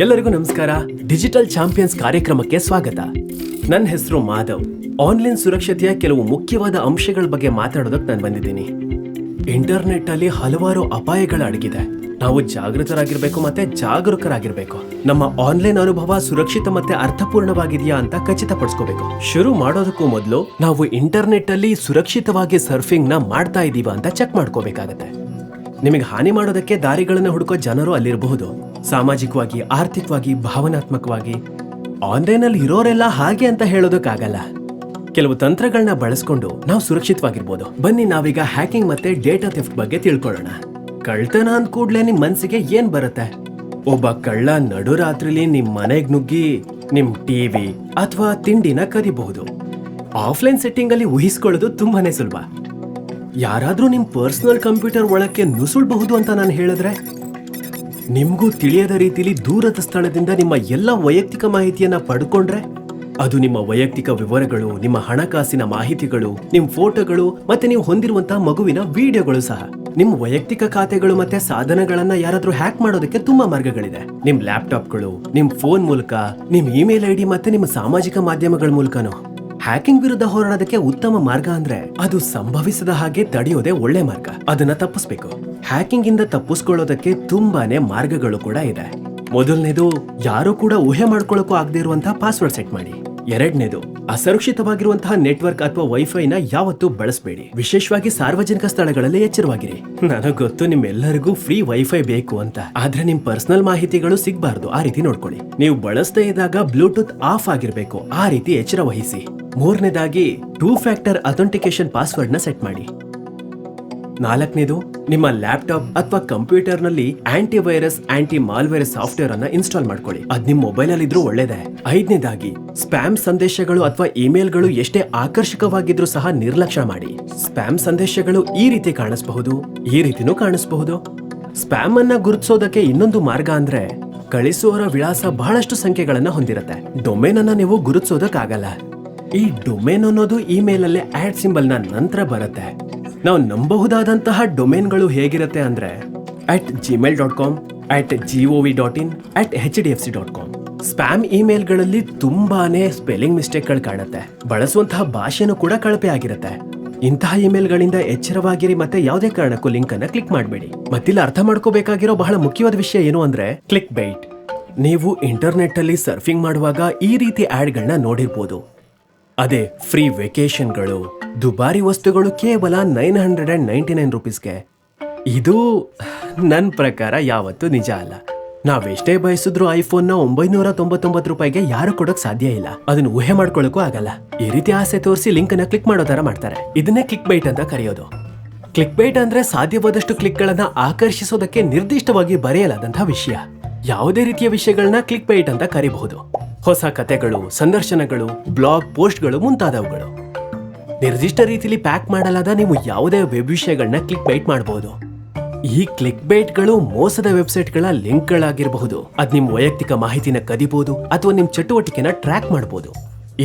ಎಲ್ಲರಿಗೂ ನಮಸ್ಕಾರ. Digital champions ಕಾರ್ಯಕ್ರಮಕ್ಕೆ ಸ್ವಾಗತ. ನನ್ನ ಹೆಸರು ಮಾಧವ್. ಆನ್ಲೈನ್ ಸುರಕ್ಷತೆಯ ಕೆಲವು ಮುಖ್ಯವಾದ ಅಂಶಗಳ ಬಗ್ಗೆ ಮಾತಾಡೋದಕ್ಕೆ ನಾನು ಬಂದಿದ್ದೀನಿ. ಇಂಟರ್ನೆಟ್ ಅಲ್ಲಿ ಹಲವಾರು ಅಪಾಯಗಳು ಅಡಗಿದೆ. ನಾವು ಜಾಗೃತರಾಗಿರ್ಬೇಕು ಮತ್ತೆ ಜಾಗರೂಕರಾಗಿರ್ಬೇಕು. ನಮ್ಮ ಆನ್ಲೈನ್ ಅನುಭವ ಸುರಕ್ಷಿತ ಮತ್ತೆ ಅರ್ಥಪೂರ್ಣವಾಗಿದೆಯಾ ಅಂತ ಖಚಿತಪಡಿಸ್ಕೋಬೇಕು. ಶುರು ಮಾಡೋದಕ್ಕೂ ಮೊದಲು ನಾವು ಇಂಟರ್ನೆಟ್ ಅಲ್ಲಿ ಸುರಕ್ಷಿತವಾಗಿ ಸರ್ಫಿಂಗ್ನ ಮಾಡ್ತಾ ಇದೀವ ಅಂತ ಚೆಕ್ ಮಾಡ್ಕೋಬೇಕಾಗತ್ತೆ. ನಿಮಗೆ ಹಾನಿ ಮಾಡೋದಕ್ಕೆ ದಾರಿಗಳನ್ನು ಹುಡುಕೋ ಜನರು ಅಲ್ಲಿರಬಹುದು. ಸಾಮಾಜಿಕವಾಗಿ, ಆರ್ಥಿಕವಾಗಿ, ಭಾವನಾತ್ಮಕವಾಗಿ ಆನ್ಲೈನ್ ಅಲ್ಲಿ ಇರೋರೆಲ್ಲ ಹಾಗೆ ಅಂತ ಹೇಳೋದಕ್ಕಾಗಲ್ಲ. ಕೆಲವು ತಂತ್ರಗಳನ್ನ ಬಳಸ್ಕೊಂಡು ನಾವು ಸುರಕ್ಷಿತವಾಗಿರ್ಬೋದು. ಬನ್ನಿ ನಾವೀಗ ಹ್ಯಾಕಿಂಗ್ ಮತ್ತೆ ಡೇಟಾ ಥೆಫ್ಟ್ ಬಗ್ಗೆ ತಿಳ್ಕೊಳ್ಳೋಣ. ಕಳ್ತನ ಅಂದ ಕೂಡ್ಲೆ ನಿಮ್ ಮನ್ಸಿಗೆ ಏನ್ ಬರುತ್ತೆ? ಒಬ್ಬ ಕಳ್ಳ ನಡುರಾತ್ರಿಲಿ ನಿಮ್ ಮನೆಗ್ ನುಗ್ಗಿ ನಿಮ್ ಟಿವಿ ಅಥವಾ ತಿಂಡಿನ ಕದಿಬಹುದು. ಆಫ್ಲೈನ್ ಸೆಟ್ಟಿಂಗ್ ಅಲ್ಲಿ ಊಹಿಸ್ಕೊಳ್ಳೋದು ತುಂಬಾನೇ ಸುಲಭ. ಯಾರಾದ್ರೂ ನಿಮ್ ಪರ್ಸನಲ್ ಕಂಪ್ಯೂಟರ್ ಒಳಕ್ಕೆ ನುಸುಳ್ಬಹುದು ಅಂತ ನಾನು ಹೇಳಿದ್ರೆ ನಿಮ್ಗೂ ತಿಳಿಯದ ರೀತಿಲಿ ದೂರದ ಸ್ಥಳದಿಂದ ನಿಮ್ಮ ಎಲ್ಲ ವೈಯಕ್ತಿಕ ಮಾಹಿತಿಯನ್ನ ಪಡ್ಕೊಂಡ್ರೆ ಅದು ನಿಮ್ಮ ವೈಯಕ್ತಿಕ ವಿವರಗಳು, ನಿಮ್ಮ ಹಣಕಾಸಿನ ಮಾಹಿತಿಗಳು, ನಿಮ್ ಫೋಟೋಗಳು ಮತ್ತೆ ನೀವು ಹೊಂದಿರುವಂತಹ ಮಗುವಿನ ವಿಡಿಯೋಗಳು ಸಹ. ನಿಮ್ಮ ವೈಯಕ್ತಿಕ ಖಾತೆಗಳು ಮತ್ತೆ ಸಾಧನಗಳನ್ನ ಯಾರಾದ್ರೂ ಹ್ಯಾಕ್ ಮಾಡೋದಕ್ಕೆ ತುಂಬಾ ಮಾರ್ಗಗಳಿದೆ. ನಿಮ್ ಲ್ಯಾಪ್ಟಾಪ್ಗಳು, ನಿಮ್ ಫೋನ್ ಮೂಲಕ, ನಿಮ್ ಇಮೇಲ್ ಐಡಿ ಮತ್ತೆ ನಿಮ್ಮ ಸಾಮಾಜಿಕ ಮಾಧ್ಯಮಗಳ ಮೂಲಕನೂ. ಹ್ಯಾಕಿಂಗ್ ವಿರುದ್ಧ ಹೋರಾಡೋದಕ್ಕೆ ಉತ್ತಮ ಮಾರ್ಗ ಅಂದ್ರೆ ಅದು ಸಂಭವಿಸದ ಹಾಗೆ ತಡೆಯೋದೇ ಒಳ್ಳೆ ಮಾರ್ಗ. ಅದನ್ನ ತಪ್ಪಿಸ್ಬೇಕು. ಹ್ಯಾಕಿಂಗ್ ಇಂದ ತಪ್ಪಿಸ್ಕೊಳ್ಳೋದಕ್ಕೆ ತುಂಬಾನೇ ಮಾರ್ಗಗಳು ಕೂಡ ಇದೆ. ಮೊದಲನೇದು, ಯಾರು ಕೂಡ ಊಹೆ ಮಾಡ್ಕೊಳ್ಳೋಕೂ ಆಗದೆ ಇರುವಂತಹ ಪಾಸ್ವರ್ಡ್ ಸೆಟ್ ಮಾಡಿ. ಎರಡನೇದು, ಅಸುರಕ್ಷಿತವಾಗಿರುವಂತಹ ನೆಟ್ವರ್ಕ್ ಅಥವಾ ವೈಫೈನ ಯಾವತ್ತೂ ಬಳಸಬೇಡಿ. ವಿಶೇಷವಾಗಿ ಸಾರ್ವಜನಿಕ ಸ್ಥಳಗಳಲ್ಲಿ ಎಚ್ಚರವಾಗಿರಿ. ನನಗ್ ಗೊತ್ತು ನಿಮ್ಮೆಲ್ಲರಿಗೂ ಫ್ರೀ ವೈಫೈ ಬೇಕು ಅಂತ. ಆದ್ರೆ ನಿಮ್ ಪರ್ಸನಲ್ ಮಾಹಿತಿಗಳು ಸಿಗಬಾರ್ದು. ಆ ರೀತಿ ನೋಡ್ಕೊಳ್ಳಿ. ನೀವು ಬಳಸದೇ ಇದ್ದಾಗ ಬ್ಲೂಟೂತ್ ಆಫ್ ಆಗಿರ್ಬೇಕು. ಆ ರೀತಿ ಎಚ್ಚರ ವಹಿಸಿ. ಮೂರನೇದಾಗಿ ಟೂ ಫ್ಯಾಕ್ಟರ್ ಅಥೆಂಟಿಕೇಶನ್ ಪಾಸ್ವರ್ಡ್ನ ಸೆಟ್ ಮಾಡಿ. ನಾಲ್ಕನೇದು, ನಿಮ್ಮ ಲ್ಯಾಪ್ಟಾಪ್ ಅಥವಾ ಕಂಪ್ಯೂಟರ್ನಲ್ಲಿ ಆಂಟಿ ವೈರಸ್ ಆಂಟಿ ಮಾಲ್ವೈರಸ್ ಸಾಫ್ಟ್ವೇರ್ ಅನ್ನ ಇನ್ಸ್ಟಾಲ್ ಮಾಡ್ಕೊಳ್ಳಿ. ಅದ್ ನಿಮ್ ಮೊಬೈಲ್ ಅಲ್ಲಿ ಇದ್ರೂ ಒಳ್ಳೇದೇ. ಐದನೇದಾಗಿ ಸ್ಪ್ಯಾಮ್ ಸಂದೇಶಗಳು ಅಥವಾ ಇಮೇಲ್ಗಳು ಎಷ್ಟೇ ಆಕರ್ಷಕವಾಗಿದ್ರೂ ಸಹ ನಿರ್ಲಕ್ಷ್ಯ ಮಾಡಿ. ಸ್ಪ್ಯಾಮ್ ಸಂದೇಶಗಳು ಈ ರೀತಿ ಕಾಣಿಸಬಹುದು, ಈ ರೀತಿನೂ ಕಾಣಿಸಬಹುದು. ಸ್ಪ್ಯಾಮ್ ಅನ್ನ ಗುರುತಿಸೋದಕ್ಕೆ ಇನ್ನೊಂದು ಮಾರ್ಗ ಅಂದ್ರೆ, ಕಳಿಸುವವರ ವಿಳಾಸ ಬಹಳಷ್ಟು ಸಂಖ್ಯೆಗಳನ್ನ ಹೊಂದಿರುತ್ತೆ. ಡೊಮೇನ್ ಅನ್ನ ನೀವು ಗುರುತಿಸೋದಕ್ಕಾಗಲ್ಲ. ಈ ಡೊಮೇನ್ ಅನ್ನೋದು ಇಮೇಲ್ ಅಲ್ಲಿ ಆಡ್ ಸಿಂಬಲ್ನ ನಂತರ ಬರುತ್ತೆ. ನಾವು ನಂಬಬಹುದಾದಂತಹ ಡೊಮೇನ್ಗಳು ಹೇಗಿರುತ್ತೆ ಅಂದ್ರೆ at Gmail dot com at V dot in at H D F C dot com spam ಇಮೇಲ್ಗಳಲ್ಲಿ ತುಂಬಾನೇ ಸ್ಪೆಲ್ಲಿಂಗ್ ಮಿಸ್ಟೇಕ್ಗಳು ಕಾಣುತ್ತೆ. ಬಳಸುವಂತಹ ಭಾಷೆನೂ ಕೂಡ ಕಳಪೆ ಆಗಿರುತ್ತೆ. ಇಂತಹ ಇಮೇಲ್ಗಳಿಂದ ಎಚ್ಚರವಾಗಿರಿ ಮತ್ತೆ ಯಾವುದೇ ಕಾರಣಕ್ಕೂ ಲಿಂಕ್ ಅನ್ನ ಕ್ಲಿಕ್ ಮಾಡಬೇಡಿ. ಮತ್ತಿಲ್ಲಿ ಅರ್ಥ ಮಾಡ್ಕೋಬೇಕಾಗಿರೋ ಬಹಳ ಮುಖ್ಯವಾದ ವಿಷಯ ಏನು ಅಂದ್ರೆ ಕ್ಲಿಕ್ ಬೈಟ್ ನೀವು ಇಂಟರ್ನೆಟ್ ಅಲ್ಲಿ ಸರ್ಫಿಂಗ್ ಮಾಡುವಾಗ ಈ ರೀತಿ ಆಡ್ಗಳನ್ನ ನೋಡಿರ್ಬೋದು. ಅದೇ ಫ್ರೀ ವೆಕೇಶನ್ಗಳು ದುಬಾರಿ ವಸ್ತುಗಳು ಕೇವಲ nine hundred and ninety nine ರುಪೀಸ್ಗೆ. ಇದು ನನ್ನ ಪ್ರಕಾರ ಯಾವತ್ತೂ ನಿಜ ಅಲ್ಲ. ನಾವೆಷ್ಟೇ ಬಯಸಿದ್ರು ಐಫೋನ್ನ ಒಂಬೈನೂರ ತೊಂಬತ್ತೊಂಬತ್ತು ರೂಪಾಯಿಗೆ ಯಾರು ಕೊಡೋಕೆ ಸಾಧ್ಯ ಇಲ್ಲ. ಅದನ್ನ ಊಹೆ ಮಾಡ್ಕೊಳ್ಳೋಕ್ಕೂ ಆಗಲ್ಲ. ಈ ರೀತಿ ಆಸೆ ತೋರಿಸಿ ಲಿಂಕ್ ಅನ್ನ ಕ್ಲಿಕ್ ಮಾಡೋ ಥರ ಮಾಡ್ತಾರೆ. ಇದನ್ನೇ ಕ್ಲಿಕ್ ಬೈಟ್ ಅಂತ ಕರೆಯೋದು. ಕ್ಲಿಕ್ ಬೈಟ್ ಅಂದ್ರೆ ಸಾಧ್ಯವಾದಷ್ಟು ಕ್ಲಿಕ್ಗಳನ್ನು ಆಕರ್ಷಿಸೋದಕ್ಕೆ ನಿರ್ದಿಷ್ಟವಾಗಿ ಬರೆಯಲಾದಂಥ ವಿಷಯ. ಯಾವುದೇ ರೀತಿಯ ವಿಷಯಗಳನ್ನ ಕ್ಲಿಕ್ ಬೈಟ್ ಅಂತ ಕರಿಬಹುದು. ಹೊಸ ಕತೆಗಳು, ಸಂದರ್ಶನಗಳು ಬ್ಲಾಗ್ ಪೋಸ್ಟ್ಗಳು ಮುಂತಾದವುಗಳು. ನಿರ್ದಿಷ್ಟ ರೀತಿಯಲ್ಲಿ ಪ್ಯಾಕ್ ಮಾಡಲಾದ ನೀವು ಯಾವುದೇ ವೆಬ್ ವಿಷಯಗಳನ್ನ ಕ್ಲಿಕ್ ಬೈಟ್ ಮಾಡಬಹುದು ಈ ಕ್ಲಿಕ್ ಬೈಟ್ಗಳು ಮೋಸದ ವೆಬ್ಸೈಟ್ಗಳ ಲಿಂಕ್ಗಳಾಗಿರಬಹುದು. ಅದು ನಿಮ್ಮ ವೈಯಕ್ತಿಕ ಮಾಹಿತಿನ ಕದಿಬಹುದು ಅಥವಾ ನಿಮ್ಮ ಚಟುವಟಿಕೆನ ಟ್ರ್ಯಾಕ್ ಮಾಡಬಹುದು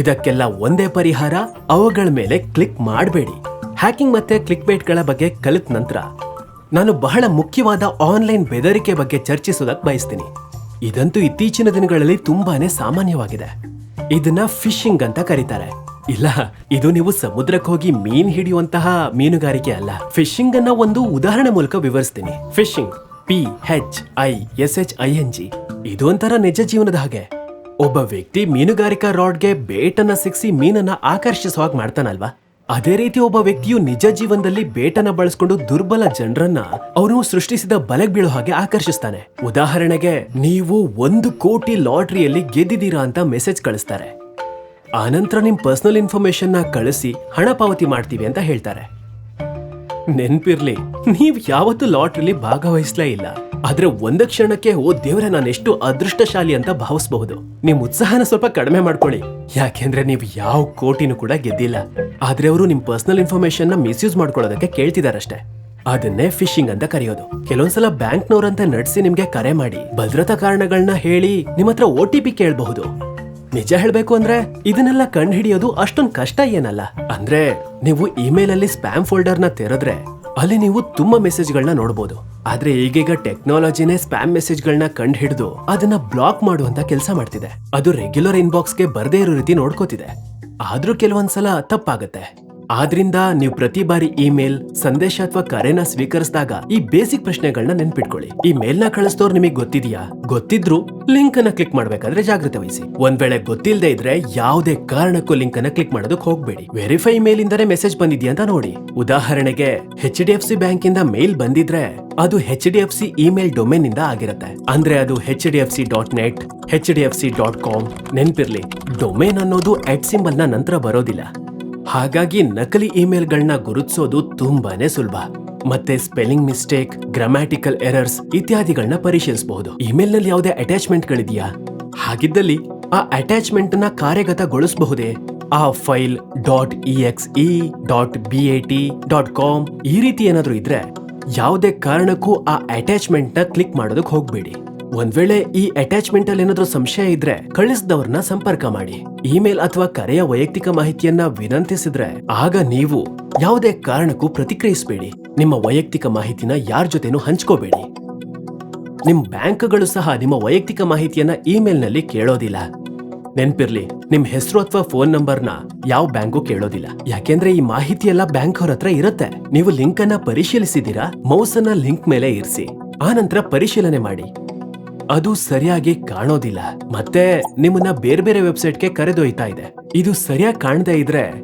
ಇದಕ್ಕೆಲ್ಲ ಒಂದೇ ಪರಿಹಾರ, ಅವುಗಳ ಮೇಲೆ ಕ್ಲಿಕ್ ಮಾಡಬೇಡಿ. ಹ್ಯಾಕಿಂಗ್ ಮತ್ತೆ ಕ್ಲಿಕ್ ಬೈಟ್ಗಳ ಬಗ್ಗೆ ಕಲಿತ ನಂತರ ನಾನು ಬಹಳ ಮುಖ್ಯವಾದ ಆನ್ಲೈನ್ ಬೆದರಿಕೆ ಬಗ್ಗೆ ಚರ್ಚಿಸೋದಕ್ಕೆ ಬಯಸ್ತೀನಿ. ಇದಂತೂ ಇತ್ತೀಚಿನ ದಿನಗಳಲ್ಲಿ ತುಂಬಾನೇ ಸಾಮಾನ್ಯವಾಗಿದೆ. ಇದನ್ನ ಫಿಶಿಂಗ್ ಅಂತ ಕರೀತಾರೆ. ಇಲ್ಲ, ಇದು ನೀವು ಸಮುದ್ರಕ್ಕೆ ಹೋಗಿ ಮೀನ್ ಹಿಡಿಯುವಂತಹ ಮೀನುಗಾರಿಕೆ ಅಲ್ಲ. ಫಿಶಿಂಗ್ ಅನ್ನ ಒಂದು ಉದಾಹರಣೆ ಮೂಲಕ ವಿವರಿಸ್ತೀನಿ. Phishing P H I S H I N G ಇದು ಒಂಥರ ನಿಜ ಜೀವನದ ಹಾಗೆ. ಒಬ್ಬ ವ್ಯಕ್ತಿ ಮೀನುಗಾರಿಕಾ ರಾಡ್ಗೆ ಬೇಟನ್ನ ಸಿಕ್ಸಿ ಮೀನನ್ನ ಆಕರ್ಷಿಸುವಾಗ ಮಾಡ್ತಾನಲ್ವಾ? ಅದೇ ರೀತಿ ಒಬ್ಬ ವ್ಯಕ್ತಿಯು ನಿಜ ಜೀವನದಲ್ಲಿ ಬೇಟನ ಬಳಸ್ಕೊಂಡು ದುರ್ಬಲ ಜನರನ್ನ ಅವನು ಸೃಷ್ಟಿಸಿದ ಬಲೆಗೆ ಬೀಳೋ ಹಾಗೆ ಆಕರ್ಷಿಸ್ತಾನೆ. ಉದಾಹರಣೆಗೆ, ನೀವು ಒಂದು ಕೋಟಿ ಲಾಟ್ರಿಯಲ್ಲಿ ಗೆದ್ದಿದ್ದೀರಾ ಅಂತ ಮೆಸೇಜ್ ಕಳಿಸ್ತಾರೆ. ಆನಂತರ ನಿಮ್ ಪರ್ಸನಲ್ ಇನ್ಫಾರ್ಮೇಶನ್ ಕಳಿಸಿ ಹಣ ಪಾವತಿ ಮಾಡ್ತೀವಿ ಅಂತ ಹೇಳ್ತಾರೆ. ನೆನ್ಪಿರ್ಲಿ, ನೀವು ಯಾವತ್ತೂ ಲಾಟ್ರಿಲಿ ಭಾಗವಹಿಸ್ಲೇ ಇಲ್ಲ. ಆದ್ರೆ ಒಂದ ಕ್ಷಣಕ್ಕೆ, ಓ ದೇವ್ರೆ, ನಾನು ಎಷ್ಟು ಅದೃಷ್ಟಶಾಲಿ ಅಂತ ಭಾವಿಸಬಹುದು. ನಿಮ್ ಉತ್ಸಾಹನ ಸ್ವಲ್ಪ ಕಡಿಮೆ ಮಾಡ್ಕೊಳ್ಳಿ. ಯಾಕೆಂದ್ರೆ ನೀವು ಯಾವ ಕೋಟಿನೂ ಕೂಡ ಗೆದ್ದಿಲ್ಲ. ಆದ್ರೆ ಅವರು ನಿಮ್ ಪರ್ಸನಲ್ ಇನ್ಫಾರ್ಮೇಶನ್ನ ಮಿಸ್ಯೂಸ್ ಮಾಡ್ಕೊಳ್ಳೋದಕ್ಕೆ ಕೇಳ್ತಿದಾರಷ್ಟೇ. ಅದನ್ನೇ ಫಿಶಿಂಗ್ ಅಂತ ಕರೆಯೋದು. ಕೆಲವೊಂದ್ಸಲ ಬ್ಯಾಂಕ್ನವರಂತೆ ನಡೆಸಿ ನಿಮ್ಗೆ ಕರೆ ಮಾಡಿ, ಭದ್ರತಾ ಕಾರಣಗಳನ್ನ ಹೇಳಿ ನಿಮ್ಮತ್ರ ಒ ಟಿ ಪಿ ಕೇಳಬಹುದು. ನಿಜ ಹೇಳ್ಬೇಕು ಅಂದ್ರೆ, ಇದನ್ನೆಲ್ಲ ಕಂಡು ಹಿಡಿಯೋದು ಅಷ್ಟೊಂದು ಕಷ್ಟ ಏನಲ್ಲ. ಅಂದ್ರೆ, ನೀವು ಇಮೇಲ್ ಅಲ್ಲಿ ಸ್ಪ್ಯಾಮ್ ಫೋಲ್ಡರ್ನ ತೆರೆದ್ರೆ, ಅಲ್ಲಿ ನೀವು ತುಂಬಾ ಮೆಸೇಜ್ಗಳನ್ನ ನೋಡಬಹುದು ಆದ್ರೆ ಈಗೀಗ ಟೆಕ್ನಾಲಜಿನೇ ಸ್ಪ್ಯಾಮ್ ಮೆಸೇಜ್ಗಳನ್ನ ಕಂಡು ಹಿಡಿದು ಅದನ್ನ ಬ್ಲಾಕ್ ಮಾಡುವಂತ ಕೆಲಸ ಮಾಡ್ತಿದೆ. ಅದು ರೆಗ್ಯುಲರ್ ಇನ್ಬಾಕ್ಸ್ಗೆ ಬರದೇ ಇರೋ ರೀತಿ ನೋಡ್ಕೋತಿದೆ. ಆದ್ರೂ ಕೆಲವೊಂದ್ಸಲ ತಪ್ಪಾಗತ್ತೆ. ಆದ್ರಿಂದ ನೀವು ಪ್ರತಿ ಬಾರಿ ಇಮೇಲ್ ಸಂದೇಶ ಅಥವಾ ಕರೆನ ಸ್ವೀಕರಿಸಿದಾಗ ಈ ಬೇಸಿಕ್ ಪ್ರಶ್ನೆಗಳನ್ನ ನೆನ್ಪಿಟ್ಕೊಳ್ಳಿ. ಈ ಮೇಲ್ನ ಕಳಿಸ್ತೋರ್ ನಿಮಗೆ ಗೊತ್ತಿದ್ಯಾ? ಗೊತ್ತಿದ್ರು ಲಿಂಕ್ ಅನ್ನ ಕ್ಲಿಕ್ ಮಾಡ್ಬೇಕಾದ್ರೆ ಜಾಗ್ರತೆ ವಹಿಸಿ. ಒಂದ್ ವೇಳೆ ಗೊತ್ತಿಲ್ಲದೆ ಇದ್ರೆ ಯಾವುದೇ ಕಾರಣಕ್ಕೂ ಲಿಂಕ್ ಅನ್ನ ಕ್ಲಿಕ್ ಮಾಡೋದಕ್ಕೆ ಹೋಗ್ಬೇಡಿ. ವೆರಿಫೈ ಮೇಲ್ ಇಂದಾನೆ ಮೆಸೇಜ್ ಬಂದಿದ್ಯಾ ಅಂತ ನೋಡಿ. ಉದಾಹರಣೆಗೆ H D F C bank ಇಂದ ಮೇಲ್ ಬಂದಿದ್ರೆ ಅದು H D F C email domain ಇಂದ ಆಗಿರುತ್ತೆ. ಅಂದ್ರೆ ಅದು H D F C dot net H D F C dot com ನೆನ್ಪಿರ್ಲಿ. Domain ಅನ್ನೋದು ಎಟ್ ಸಿಂಬಲ್ನ ನಂತರ ಬರೋದಿಲ್ಲ. ಹಾಗಾಗಿ ನಕಲಿ ಇಮೇಲ್ಗಳನ್ನ ಗುರುತಿಸೋದು ತುಂಬಾನೇ ಸುಲಭ. ಮತ್ತೆ ಸ್ಪೆಲ್ಲಿಂಗ್ ಮಿಸ್ಟೇಕ್, ಗ್ರಾಮ್ಯಾಟಿಕಲ್ ಎರರ್ಸ್ ಇತ್ಯಾದಿಗಳನ್ನ ಪರಿಶೀಲಿಸಬಹುದು. ಇಮೇಲ್ನಲ್ಲಿ ಯಾವುದೇ ಅಟ್ಯಾಚ್ಮೆಂಟ್ ಗಳಿದೆಯಾ ಹಾಗಿದ್ದಲ್ಲಿ ಆ ಅಟ್ಯಾಚ್ಮೆಂಟ್ನ ಕಾರ್ಯಗತಗೊಳಿಸಬಹುದೇ? ಆ file dot E X E dot B A T dot com ಈ ರೀತಿ ಏನಾದರೂ ಇದ್ರೆ, ಯಾವುದೇ ಕಾರಣಕ್ಕೂ ಆ ಅಟ್ಯಾಚ್ಮೆಂಟ್ನ ಕ್ಲಿಕ್ ಮಾಡೋದಕ್ಕೆ ಹೋಗ್ಬೇಡಿ. ಒಂದ್ ವೇಳೆ ಈ ಅಟ್ಯಾಚ್ಮೆಂಟ್ ಅಲ್ಲಿ ಏನಾದ್ರೂ ಸಂಶಯ ಇದ್ರೆ ಕಳಿಸಿದವ್ರನ್ನ ಸಂಪರ್ಕ ಮಾಡಿ. ಇಮೇಲ್ ಅಥವಾ ಕರೆಯ ವೈಯಕ್ತಿಕ ಮಾಹಿತಿಯನ್ನ ವಿನಂತಿಸಿದ್ರೆ ಆಗ ನೀವು ಯಾವುದೇ ಕಾರಣಕ್ಕೂ ಪ್ರತಿಕ್ರಿಯಿಸಬೇಡಿ. ನಿಮ್ಮ ವೈಯಕ್ತಿಕ ಮಾಹಿತಿನ ಯಾರ ಜೊತೆನೂ ಹಂಚ್ಕೋಬೇಡಿ. ನಿಮ್ ಬ್ಯಾಂಕ್ಗಳು ಸಹ ನಿಮ್ಮ ವೈಯಕ್ತಿಕ ಮಾಹಿತಿಯನ್ನ ಇಮೇಲ್ನಲ್ಲಿ ಕೇಳೋದಿಲ್ಲ. ನೆನ್ಪಿರ್ಲಿ, ನಿಮ್ ಹೆಸರು ಅಥವಾ ಫೋನ್ ನಂಬರ್ನ ಯಾವ ಬ್ಯಾಂಕು ಕೇಳೋದಿಲ್ಲ. ಯಾಕೆಂದ್ರೆ ಈ ಮಾಹಿತಿ ಎಲ್ಲ ಬ್ಯಾಂಕ್ ಅವ್ರ ಹತ್ರ ಇರುತ್ತೆ. ನೀವು ಲಿಂಕ್ ಅನ್ನ ಪರಿಶೀಲಿಸಿದೀರಾ? ಮೌಸ್ ಅನ್ನ ಲಿಂಕ್ ಮೇಲೆ ಇರಿಸಿ. ಆನಂತರ ನಂತರ ಪರಿಶೀಲನೆ ಮಾಡಿ. ಅದು ಸರಿಯಾಗಿ ಕಾಣೋದಿಲ್ಲ. ಮತ್ತೆ ನಿಮ್ಮನ್ನ ಬೇರೆ ಬೇರೆ ವೆಬ್ಸೈಟ್ಗೆ ಕರೆದೊಯ್ತಾ ಇದೆ. ಇದು ಸರಿಯಾಗಿ ಕಾಣದೇ ಇದ್ರೆ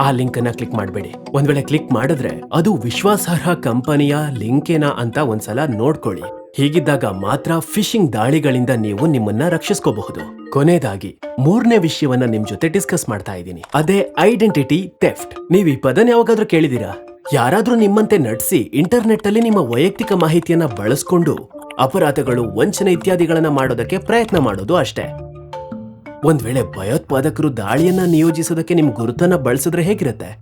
ಆ ಲಿಂಕ್ ಅನ್ನ ಕ್ಲಿಕ್ ಮಾಡಬೇಡಿ. ಒಂದ್ ವೇಳೆ ಕ್ಲಿಕ್ ಮಾಡಿದ್ರೆ ಅದು ವಿಶ್ವಾಸಾರ್ಹ ಕಂಪನಿಯ ಲಿಂಕೇನಾ ಅಂತ ಒಂದ್ಸಲ ನೋಡ್ಕೊಳ್ಳಿ. ಹೀಗಿದ್ದಾಗ ಮಾತ್ರ ಫಿಶಿಂಗ್ ದಾಳಿಗಳಿಂದ ನೀವು ನಿಮ್ಮನ್ನ ರಕ್ಷಿಸ್ಕೋಬಹುದು. ಕೊನೆಯದಾಗಿ, ಮೂರನೇ ವಿಷಯವನ್ನ ನಿಮ್ ಜೊತೆ ಡಿಸ್ಕಸ್ ಮಾಡ್ತಾ ಇದ್ದೀನಿ. ಅದೇ ಐಡೆಂಟಿಟಿ ಥೆಫ್ಟ್. ನೀವು ಈ ಪದನ ಯಾವಾಗಾದ್ರೂ ಕೇಳಿದೀರಾ ಯಾರಾದ್ರೂ ನಿಮ್ಮಂತೆ ನಟಿಸಿ ಇಂಟರ್ನೆಟ್ ಅಲ್ಲಿ ನಿಮ್ಮ ವೈಯಕ್ತಿಕ ಮಾಹಿತಿಯನ್ನ ಬಳಸ್ಕೊಂಡು ಅಪರಾಧಗಳು, ವಂಚನೆ ಇತ್ಯಾದಿಗಳನ್ನ ಮಾಡೋದಕ್ಕೆ ಪ್ರಯತ್ನ ಮಾಡೋದು ಅಷ್ಟೇ. ಒಂದ್ ವೇಳೆ ಭಯೋತ್ಪಾದಕರು ದಾಳಿಯನ್ನ ನಿಯೋಜಿಸೋದಕ್ಕೆ ನಿಮ್ ಗುರುತನ್ನ ಬಳಸಿದ್ರೆ ಹೇಗಿರುತ್ತೆ?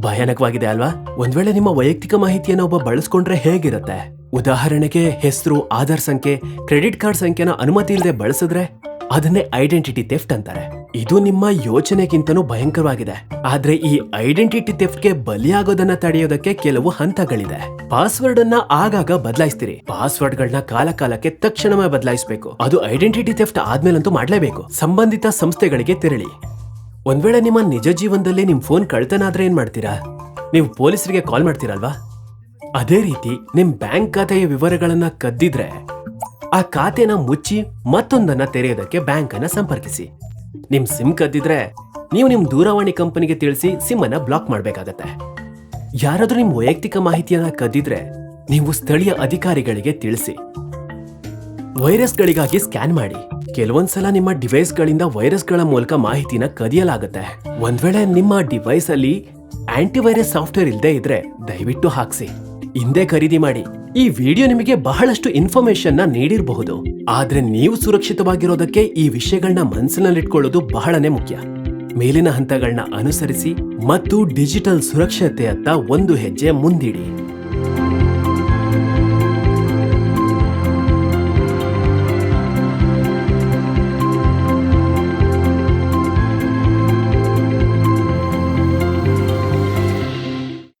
ಭಯಾನಕವಾಗಿದೆ ಅಲ್ವಾ? ಒಂದ್ ವೇಳೆ ನಿಮ್ಮ ವೈಯಕ್ತಿಕ ಮಾಹಿತಿಯನ್ನ ಒಬ್ಬ ಬಳಸ್ಕೊಂಡ್ರೆ ಹೇಗಿರುತ್ತೆ? ಉದಾಹರಣೆಗೆ, ಹೆಸರು, ಆಧಾರ್ ಸಂಖ್ಯೆ, ಕ್ರೆಡಿಟ್ ಕಾರ್ಡ್ ಸಂಖ್ಯೆನ ಅನುಮತಿ ಇಲ್ಲದೆ ಬಳಸಿದ್ರೆ? ಅದನ್ನೇ ಐಡೆಂಟಿಟಿ ತೆಫ್ಟ್ ಅಂತಾರೆ. ಇದು ನಿಮ್ಮ ಯೋಚನೆಗಿಂತನೂ ಭಯಂಕರವಾಗಿದೆ. ಆದ್ರೆ ಈ ಐಡೆಂಟಿಟಿ ಥೆಫ್ಟ್ಗೆ ಬಲಿಯಾಗೋದನ್ನ ತಡೆಯೋದಕ್ಕೆ ಕೆಲವು ಹಂತಗಳಿದೆ. ಪಾಸ್ವರ್ಡ್ ಅನ್ನ ಆಗಾಗ ಬದಲಾಯಿಸ್ತೀರಿ. ಪಾಸ್ವರ್ಡ್ ಗಳನ್ನ ಕಾಲ ಕಾಲಕ್ಕೆ ತಕ್ಷಣವೇ ಬದಲಾಯಿಸಬೇಕು. ಅದು ಐಡೆಂಟಿಟಿ ತೆಫ್ಟ್ ಆದ್ಮೇಲಂತೂ ಮಾಡಲೇಬೇಕು. ಸಂಬಂಧಿತ ಸಂಸ್ಥೆಗಳಿಗೆ ತೆರಳಿ. ಒಂದ್ ವೇಳೆ ನಿಮ್ಮ ನಿಜ ಜೀವನದಲ್ಲಿ ನಿಮ್ ಫೋನ್ ಕಳ್ತನ ಆದ್ರೆ ಏನ್ ಮಾಡ್ತೀರಾ ನೀವು ಪೊಲೀಸರಿಗೆ ಕಾಲ್ ಮಾಡ್ತೀರಲ್ವಾ? ಅದೇ ರೀತಿ ನಿಮ್ ಬ್ಯಾಂಕ್ ಖಾತೆಯ ವಿವರಗಳನ್ನ ಕದ್ದಿದ್ರೆ ಆ ಖಾತೆನ ಮುಚ್ಚಿ ಮತ್ತೊಂದನ್ನ ತೆರೆಯೋದಕ್ಕೆ ಬ್ಯಾಂಕ್ ಅನ್ನ ಸಂಪರ್ಕಿಸಿ. ನಿಮ್ ಸಿಮ್ ಕದ್ದಿದ್ರೆ ನೀವು ನಿಮ್ ದೂರವಾಣಿ ಕಂಪನಿಗೆ ತಿಳಿಸಿ ಸಿಮ್ ಅನ್ನ ಬ್ಲಾಕ್ ಮಾಡಬೇಕಾಗತ್ತೆ. ಯಾರಾದ್ರೂ ನಿಮ್ ವೈಯಕ್ತಿಕ ಮಾಹಿತಿಯನ್ನ ಕದ್ದಿದ್ರೆ ನೀವು ಸ್ಥಳೀಯ ಅಧಿಕಾರಿಗಳಿಗೆ ತಿಳಿಸಿ. ವೈರಸ್ಗಳಿಗಾಗಿ ಸ್ಕ್ಯಾನ್ ಮಾಡಿ. ಕೆಲವೊಂದ್ಸಲ ನಿಮ್ಮ ಡಿವೈಸ್ಗಳಿಂದ ವೈರಸ್ಗಳ ಮೂಲಕ ಮಾಹಿತಿನ ಕದಿಯಲಾಗುತ್ತೆ. ಒಂದ್ ವೇಳೆ ನಿಮ್ಮ ಡಿವೈಸ್ ಅಲ್ಲಿ ಆಂಟಿವೈರಸ್ ಸಾಫ್ಟ್ವೇರ್ ಇಲ್ಲದೆ ಇದ್ರೆ ದಯವಿಟ್ಟು ಹಾಕ್ಸಿ. ಹಿಂದೆ ಖರೀದಿ ಮಾಡಿ. ಈ ವಿಡಿಯೋ ನಿಮಗೆ ಬಹಳಷ್ಟು ಇನ್ಫಾರ್ಮೇಶನ್ನ ನೀಡಿರಬಹುದು. ಆದ್ರೆ ನೀವು ಸುರಕ್ಷಿತವಾಗಿರೋದಕ್ಕೆ ಈ ವಿಷಯಗಳನ್ನ ಮನಸ್ಸಿನಲ್ಲಿಟ್ಕೊಳ್ಳೋದು ಬಹಳನೇ ಮುಖ್ಯ. ಮೇಲಿನ ಹಂತಗಳನ್ನ ಅನುಸರಿಸಿ ಮತ್ತು ಡಿಜಿಟಲ್ ಸುರಕ್ಷತೆಯತ್ತ ಒಂದು ಹೆಜ್ಜೆ ಮುಂದಿಡಿ.